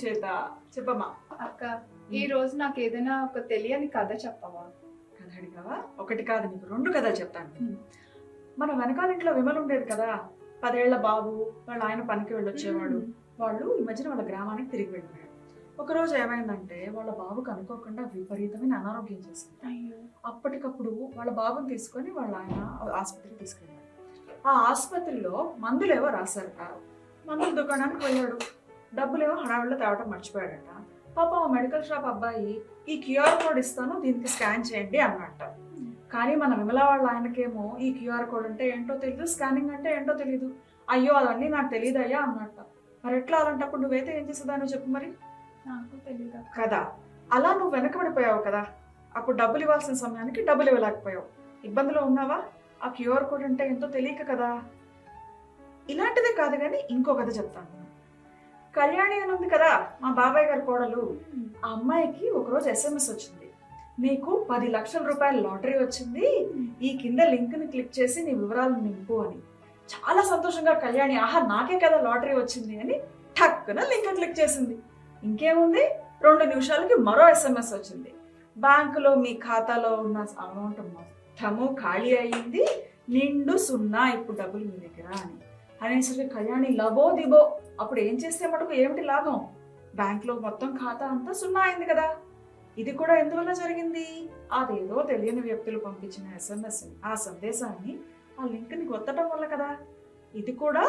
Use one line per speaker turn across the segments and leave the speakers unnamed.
శ్వేత చెప్పమ్మా.
అక్క ఈ రోజు నాకు ఏదైనా ఒక తెలియని కథ చెప్పవా?
కథ అడిగావా? ఒకటి కాదు నీకు రెండు కథలు చెప్తాను. మన వెనకాల ఇంట్లో విమల ఉండేది కదా. పదేళ్ళ బాబు వాళ్ళ ఆయన పనికి వెళ్ళొచ్చేవాడు. వాళ్ళు ఈ మధ్యన వాళ్ళ గ్రామానికి తిరిగి వెళ్ళారు ఒక రోజు ఏమైందంటే వాళ్ళ బాబుకు అనుకోకుండా విపరీతమైన అనారోగ్యం చేసింది అప్పటికప్పుడు వాళ్ళ బాబుని తీసుకొని వాళ్ళ ఆయన ఆసుపత్రికి తీసుకెళ్ళాడు. ఆ ఆసుపత్రిలో మందులేవో రాశారట. మందుల దుకాణానికి వెళ్ళాడు డబ్బులేమో హడావిడిలో తేవటం మర్చిపోయాడట. పాప ఆ మెడికల్ షాప్ అబ్బాయి ఈ క్యూఆర్ కోడ్ ఇస్తాను దీనికి స్కాన్ చేయండి అన్నట్ట. కానీ మన విమల వాళ్ళ ఆయనకేమో ఈ క్యూఆర్ కోడ్ అంటే ఏంటో తెలియదు స్కానింగ్ అంటే ఏంటో తెలియదు అయ్యో అవన్నీ నాకు తెలియదు అయ్యా అన్నట్ట. మరి ఎట్లా అలాంటప్పుడు నువ్వైతే ఏం చేసేదానో చెప్పు మరి.
నాకు తెలియదు
కదా. అలా నువ్వు వెనకబడిపోయావు కదా. అప్పుడు డబ్బులు ఇవ్వాల్సిన సమయానికి డబ్బులు ఇవ్వలేకపోయావు. ఇబ్బందులో ఉన్నావా? ఆ క్యూఆర్ కోడ్ అంటే ఎంతో తెలియక కదా. ఇలాంటిదే కాదు కానీ ఇంకో కథ చెప్తాను. కళ్యాణి అని ఉంది కదా మా బాబాయ్ గారి కోడలు. ఆ అమ్మాయికి ఒకరోజు ఎస్ఎంఎస్ వచ్చింది. నీకు పది లక్షల రూపాయల లాటరీ వచ్చింది. ఈ కింద లింక్ని క్లిక్ చేసి నీ వివరాలు నింపు అని. చాలా సంతోషంగా కళ్యాణి ఆహా నాకే కదా లాటరీ వచ్చింది అని టక్కున లింక్ క్లిక్ చేసింది. ఇంకేముంది? రెండు నిమిషాలకి మరో ఎస్ఎంఎస్ వచ్చింది. బ్యాంకులో మీ ఖాతాలో ఉన్న అమౌంట్ మొత్తము ఖాళీ అయ్యింది. నిండు సున్నా ఇప్పుడు డబ్బులు మీ దగ్గర అని. అనేసరికి కళ్యాణి లబో దిబో అప్పుడు ఏం చేస్తే మటుకు ఏమిటి లాభం? బ్యాంకులో మొత్తం ఖాతా అంతా సున్నా అయింది కదా. ఇది కూడా ఎందువల్ల జరిగింది? అదేదో తెలియని వ్యక్తులు పంపించిన ఎస్ఎంఎస్ ఆ సందేశాన్ని ఆ లింక్ని కొత్తడం వల్ల కదా. ఇది కూడా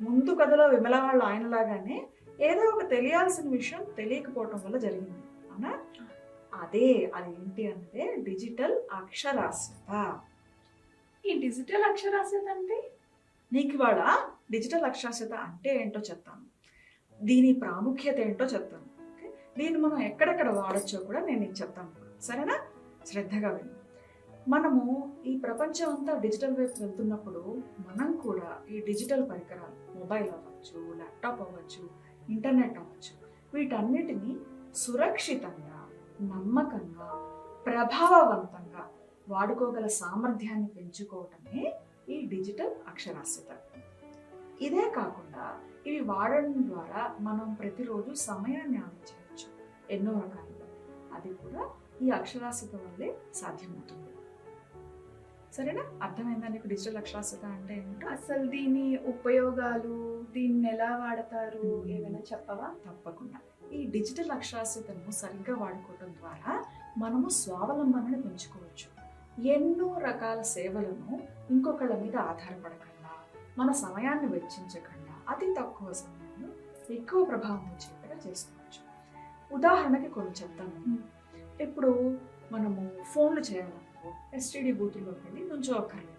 ముందు కథలో విమల వాళ్ళ ఆయనలాగానే ఏదో ఒక తెలియాల్సిన విషయం తెలియకపోవటం వల్ల జరిగింది. అవునా? అదే అది ఏంటి అంటే డిజిటల్ అక్షరాస్యత.
ఈ డిజిటల్ అక్షరాస్యత అంటే?
నీకు ఇవాళ డిజిటల్ అక్షరాస్యత అంటే ఏంటో చెప్తాను. దీని ప్రాముఖ్యత ఏంటో చెప్తాను. ఓకే? దీన్ని మనం ఎక్కడెక్కడ వాడచ్చో కూడా నేను నీకు చెప్తాను. సరేనా? శ్రద్ధగా విను. మనము ఈ ప్రపంచం అంతా డిజిటల్ వైపు వెళ్తున్నప్పుడు మనం కూడా ఈ డిజిటల్ పరికరాలు మొబైల్ అవ్వచ్చు ల్యాప్టాప్ అవ్వచ్చు ఇంటర్నెట్ అవ్వచ్చు వీటన్నిటిని సురక్షితంగా నమ్మకంగా ప్రభావవంతంగా వాడుకోగల సామర్థ్యాన్ని పెంచుకోవటమే ఈ డిజిటల్ అక్షరాస్యత. ఇదే కాకుండా ఇవి వాడడం ద్వారా మనం ప్రతిరోజు సమయాన్ని ఆదా చేయవచ్చు ఎన్నో రకాలుగా అది కూడా ఈ అక్షరాస్యత వల్లే సాధ్యమవుతుంది. సరేనా? అర్థమైందా నీకు డిజిటల్ అక్షరాస్యత అంటే ఏంటో?
అసలు దీని ఉపయోగాలు దీన్ని ఎలా వాడతారు. ఏమైనా చెప్పవా?
తప్పకుండా. ఈ డిజిటల్ అక్షరాస్యతను సరిగ్గా వాడుకోవడం ద్వారా మనము స్వావలంబనని పెంచుకోవచ్చు. ఎన్నో రకాల సేవలను ఇంకొకళ్ళ మీద ఆధారపడకుండా మన సమయాన్ని వెచ్చించకుండా అతి తక్కువ సమయంలో ఎక్కువ ప్రభావం వచ్చేట్టుగా చేసుకోవచ్చు. ఉదాహరణకి కొన్ని చెప్తాను. ఇప్పుడు మనము ఫోన్లు చేయాలనుకో ఎస్టీడీ బూతుల్లోకి వెళ్ళి నుంచోక్కర్లేదు.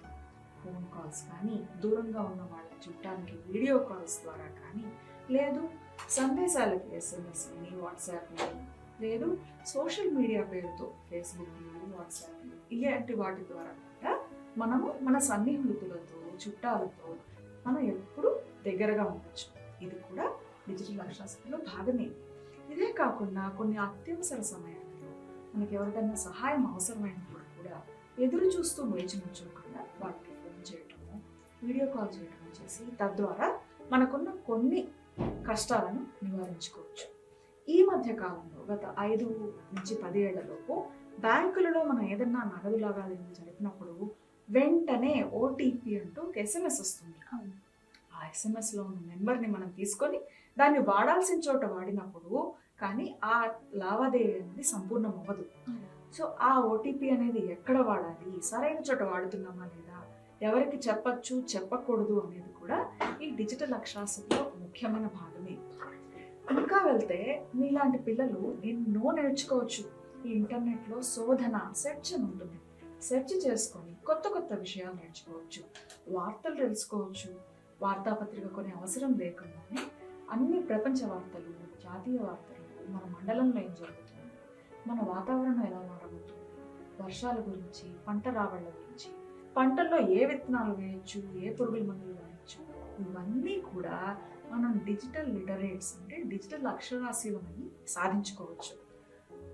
ఫోన్ కాల్స్ కానీ దూరంగా ఉన్న వాళ్ళ చుట్టానికి వీడియో కాల్స్ ద్వారా కానీ లేదు సందేశాలకి ఎస్ఎంఎస్ అని వాట్సాప్ అని లేదు సోషల్ మీడియా పేరుతో ఫేస్బుక్ వాట్సాప్ ఇలాంటి వాటి ద్వారా కూడా మనము మన సన్నిహితులతో చుట్టాలతో మనం ఎప్పుడు దగ్గరగా ఉండొచ్చు. ఇది కూడా డిజిటల్ అక్షరాస్యతలో భాగమే. ఇదే కాకుండా కొన్ని అత్యవసర సమయాల్లో మనకి ఎవరికైనా సహాయం అవసరమైనప్పుడు కూడా ఎదురు చూస్తూ వేచి నుంచోకుండా వాళ్ళకి ఫోన్ చేయటము వీడియో కాల్ చేయటము చేసి తద్వారా మనకున్న కొన్ని కష్టాలను నివారించుకోవచ్చు. ఈ మధ్య కాలంలో గత ఐదు నుంచి పది ఏళ్ళలోపు బ్యాంకులలో మనం ఏదన్నా నగదు లాగాలను జరిపినప్పుడు వెంటనే ఓటీపీ అంటూ ఒక ఎస్ఎంఎస్ వస్తుంది. ఆ ఎస్ఎంఎస్లో ఉన్న నెంబర్ని మనం తీసుకొని దాన్ని వాడాల్సిన చోట వాడినప్పుడు కానీ ఆ లావాదేవీ అనేది సంపూర్ణం అవ్వదు సో ఆ ఓటీపీ అనేది ఎక్కడ వాడాలి? సరైన చోట వాడుతున్నామా లేదా? ఎవరికి చెప్పచ్చు చెప్పకూడదు అనేది కూడా ఈ డిజిటల్ అక్షరాస్యతలో ముఖ్యమైన భాగమే. ఇంకా వెళ్తే మీలాంటి పిల్లలు ఎన్నో నేర్చుకోవచ్చు. ఈ ఇంటర్నెట్లో శోధన సెర్చ్ అని ఉంటుంది. సెర్చ్ చేసుకొని కొత్త కొత్త విషయాలు నేర్చుకోవచ్చు వార్తలు తెలుసుకోవచ్చు వార్తాపత్రిక కొనే అవసరం లేకుండానే అన్ని ప్రపంచ వార్తలు జాతీయ వార్తలు మన మండలంలో ఏం జరుగుతుంది? మన వాతావరణం ఎలా మారబోతుంది? వర్షాల గురించి పంట రాబళ్ళ గురించి పంటల్లో ఏ విత్తనాలు వేయచ్చు ఏ పురుగుల మందులు వేయచ్చు ఇవన్నీ కూడా మనం డిజిటల్ లిటరేట్స్ అంటే డిజిటల్ అక్షరాస్యులమని సాధించుకోవచ్చు.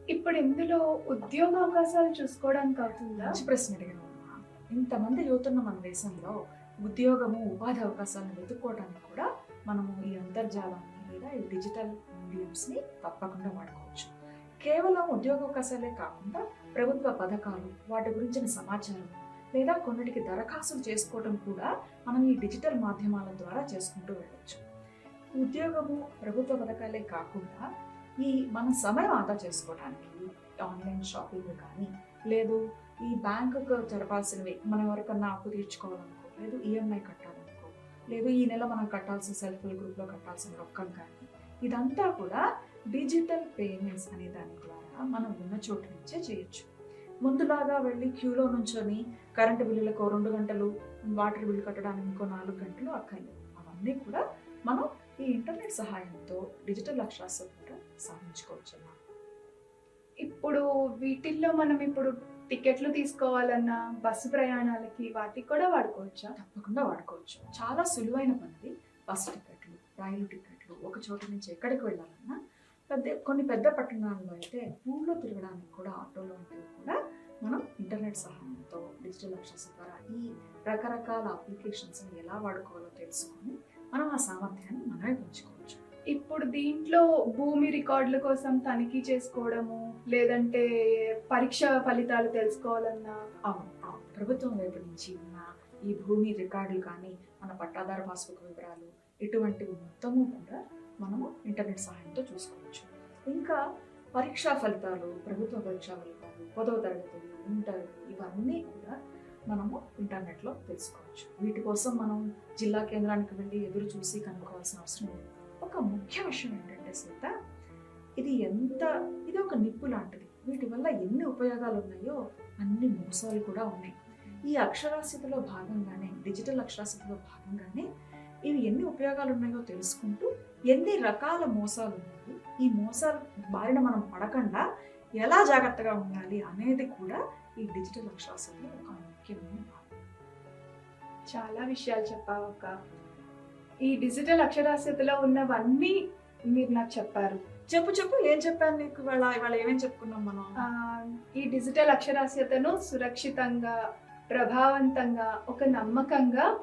ఇప్పుడు ఇందులో ఉద్యోగ అవకాశాలు చూసుకోవడానికి అవుతుందా?
ప్రశ్న అడిగాను ఇంతమంది యువతున్న మన దేశంలో ఉద్యోగము ఉపాధి అవకాశాలను వెతుక్కోవడానికి కూడా మనము ఈ అంతర్జాలాన్ని లేదా ఈ డిజిటల్ మీడియంస్ని తప్పకుండా వాడుకోవచ్చు. కేవలం ఉద్యోగ అవకాశాలే కాకుండా ప్రభుత్వ పథకాలు వాటి గురించిన సమాచారం లేదా కొన్నిటికి దరఖాస్తులు చేసుకోవడం కూడా మనం ఈ డిజిటల్ మాధ్యమాల ద్వారా చేసుకుంటూ వెళ్ళవచ్చు ఉద్యోగము ప్రభుత్వ పథకాలే కాకుండా ఈ మన సమయం ఆదా చేసుకోవడానికి ఆన్లైన్ షాపింగ్ కానీ లేదు ఈ బ్యాంకుకు జరపాల్సినవి మనం ఎవరికన్నా అప్పు తీర్చుకోవాలనుకో లేదు ఈఎంఐ కట్టాలనుకో లేదు ఈ నెల మనం కట్టాల్సిన సెల్ఫ్ హెల్ప్ గ్రూప్లో కట్టాల్సిన రొక్కం కానీ ఇదంతా కూడా డిజిటల్ పేమెంట్స్ అనే దాని ద్వారా మనం ఉన్న చోటు నుంచే చేయొచ్చు. ముందులాగా వెళ్ళి క్యూలో నుంచొని కరెంటు బిల్లులకు రెండు గంటలు వాటర్ బిల్లు కట్టడానికి ఇంకో నాలుగు గంటలు అక్కర్లేదు. అవన్నీ కూడా మనం ఈ ఇంటర్నెట్ సహాయంతో డిజిటల్ అక్షరాస్యత కూడా సాధించుకోవచ్చు అన్నమాట.
ఇప్పుడు వీటిల్లో మనం ఇప్పుడు టికెట్లు తీసుకోవాలన్నా బస్సు ప్రయాణాలకి వాటికి కూడా వాడుకోవచ్చా?
తప్పకుండా వాడుకోవచ్చు. చాలా సులువైన పనిది. బస్సు టికెట్లు రైలు టికెట్లు ఒక చోట నుంచి ఎక్కడికి వెళ్ళాలన్నా పెద్ద కొన్ని పెద్ద పట్టణాల్లో అయితే ఊళ్ళో తిరగడానికి కూడా ఆటోలో ఉంటే కూడా మనం ఇంటర్నెట్ సహాయంతో డిజిటల్ అక్షరాస్యత ద్వారా ఈ రకరకాల అప్లికేషన్స్ని ఎలా వాడుకోవాలో తెలుసుకొని మనం ఆ సామర్థ్యాన్ని మనమే పెంచుకోవచ్చు.
ఇప్పుడు దీంట్లో భూమి రికార్డుల కోసం తనిఖీ చేసుకోవడము లేదంటే పరీక్ష ఫలితాలు తెలుసుకోవాలన్నా?
అవును. ప్రభుత్వం వైపు నుంచి ఉన్న ఈ భూమి రికార్డులు కానీ మన పట్టాదార పాస్బుక్ వివరాలు ఇటువంటివి మొత్తము కూడా మనము ఇంటర్నెట్ సహాయంతో చూసుకోవచ్చు. ఇంకా పరీక్షా ఫలితాలు ప్రభుత్వ పరీక్షా ఫలితాలు పదవ తరగతులు ఇంటర్ ఇవన్నీ కూడా మనము ఇంటర్నెట్లో తెలుసుకోవచ్చు. వీటి కోసం మనం జిల్లా కేంద్రానికి వెళ్ళి ఎదురు చూసి కనుక్కోవాల్సిన అవసరం లేదు. ఒక ముఖ్య విషయం ఏంటంటే సీత ఇది ఎంత ఇది ఒక నిప్పు లాంటిది. వీటి వల్ల ఎన్ని ఉపయోగాలు ఉన్నాయో అన్ని మోసాలు కూడా ఉన్నాయి. ఈ అక్షరాస్యతలో భాగంగానే డిజిటల్ అక్షరాస్యతలో భాగంగానే ఇవి ఎన్ని ఉపయోగాలు ఉన్నాయో తెలుసుకుంటూ ఎన్ని రకాల మోసాలు ఉన్నాయి ఈ మోసాలు బారిన మనం పడకుండా ఎలా జాగ్రత్తగా ఉండాలి అనేది కూడా ఈ డిజిటల్ అక్షరాస్యతలో
చాలా విషయాలు చెప్పావు అక్క. ఈ డిజిటల్ అక్షరాస్యతలో ఉన్నవన్నీ మీరు నాకు చెప్పారు.
చెప్పు చెప్పు. ఏం చెప్పాను నీకు? ఇవాళ ఇవాళ ఏమేం చెప్పుకున్నాం మనం?
ఈ డిజిటల్ అక్షరాస్యతను సురక్షితంగా ప్రభావవంతంగా ఒక నమ్మకంగా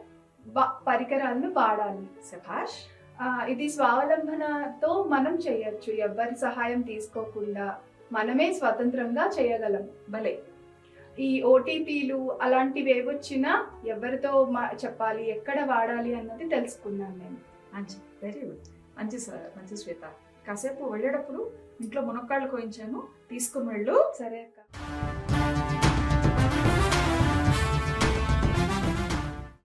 పరికరాలను వాడాలి.
శభాష్
ఆ, ఇది స్వావలంబనతో మనం చేయొచ్చు. ఎవ్వరి సహాయం తీసుకోకుండా మనమే స్వతంత్రంగా చేయగలం.
భలే.
ఈ ఓటీపీలు అలాంటివి ఏవొచ్చినా ఎవరితో మా- చెప్పాలి ఎక్కడ వాడాలి అన్నది తెలుసుకున్నాను నేను.
మంచి వెరీ గుడ్. మంచి మంచి శ్వేత. కాసేపు వెళ్ళేటప్పుడు ఇంట్లో మునక్కాళ్ళు కోయించాను తీసుకుని వెళ్ళు.
సరే అక్క.